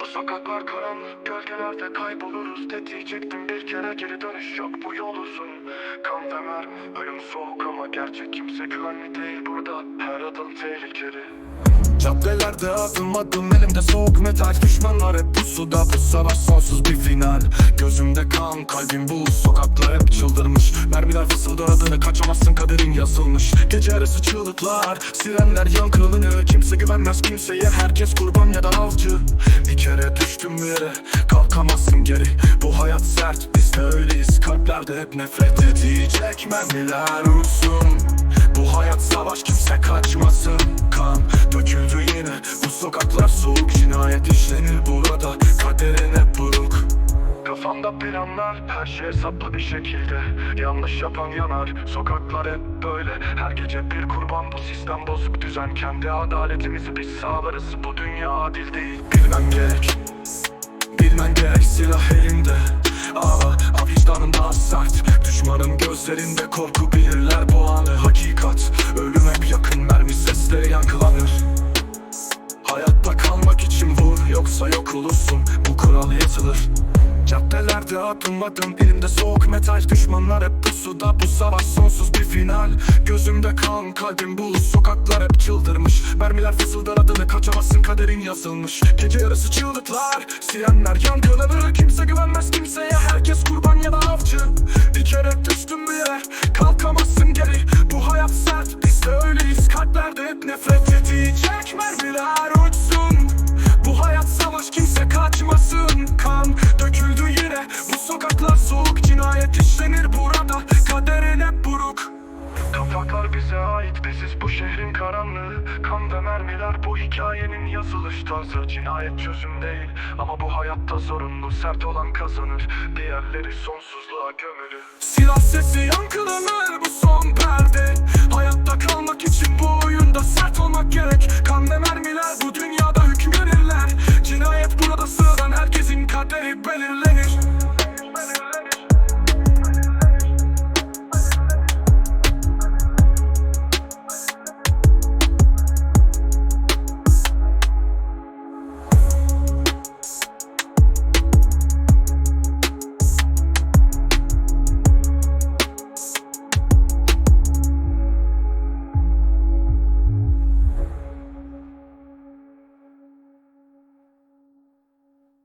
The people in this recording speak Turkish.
Bu sokaklar karanlık gölgelerde kayboluruz de bir kere geri dönüş yok bu yol uzun. Kan ve mermi ölüm soğuk ama gerçek kimse güvenli değil burada. Her adım tehlikeli. Caddelerde adım adım elimde soğuk metal. Düşmanlar hep pusuda bu savaş sonsuz bir final. Gözümde kan kalbim bu. Sokaklar hep çıldırmış. Mermiler fısıldar adını kaçamazsın kaderin yazılmış. Gece arası çığlıklar sirenler yankılanır Kimse güvenmez kimseye. Herkes kurban ya da avcı kere düştüm yere. Kalkamazsın geri. Bu hayat sert. Biz de öyleyiz. Kalplerde hep nefret edecek mermiler uçsun bu hayat savaş. Kimse kaçmasın. Kan döküldü yine. Bu sokaklar soğuk. Cinayet işlenir Kafamda planlar her şey hesaplı bir şekilde. Yanlış yapan yanar Sokaklar hep böyle. Her gece bir kurban bu sistem bozuk düzen. Kendi adaletimizi biz sağlarız. Bu dünya adil değil. Bilmem gerek. Bilmen gerek silah elinde Aa, a vicdanım daha sert. Düşmanın gözlerinde korku bilirler bu anı. Hakikat ölüm hep yakın mermi sesleri yankılanır. Hayatta kalmak için vur yoksa yok olursun. Bu kural yazılır Caddelerde adım elimde soğuk metal. Düşmanlar hep pusuda bu savaş sonsuz bir final. Gözümde kan kalbim buz sokaklar hep çıldırmış. Mermiler fısıldar adını kaçamazsın kaderin yazılmış. Gece yarısı çığlıklar sirenler yankılanır Kimse güvenmez kimseye herkes kurban ya da avcı. Bir kere düştüm bir yere kalkamazsın geri. Bu hayat sert biz de öyleyiz. Kalplerde hep nefret edecek mermiler Kapaklar bize ait biziz bu şehrin karanlığı. Kan ve mermiler bu hikayenin yazılış tarzı Cinayet çözüm değil ama bu hayatta zorunlu Sert olan kazanır. Diğerleri sonsuzluğa gömülü Silah sesi yankılanır bu son perde. Hayat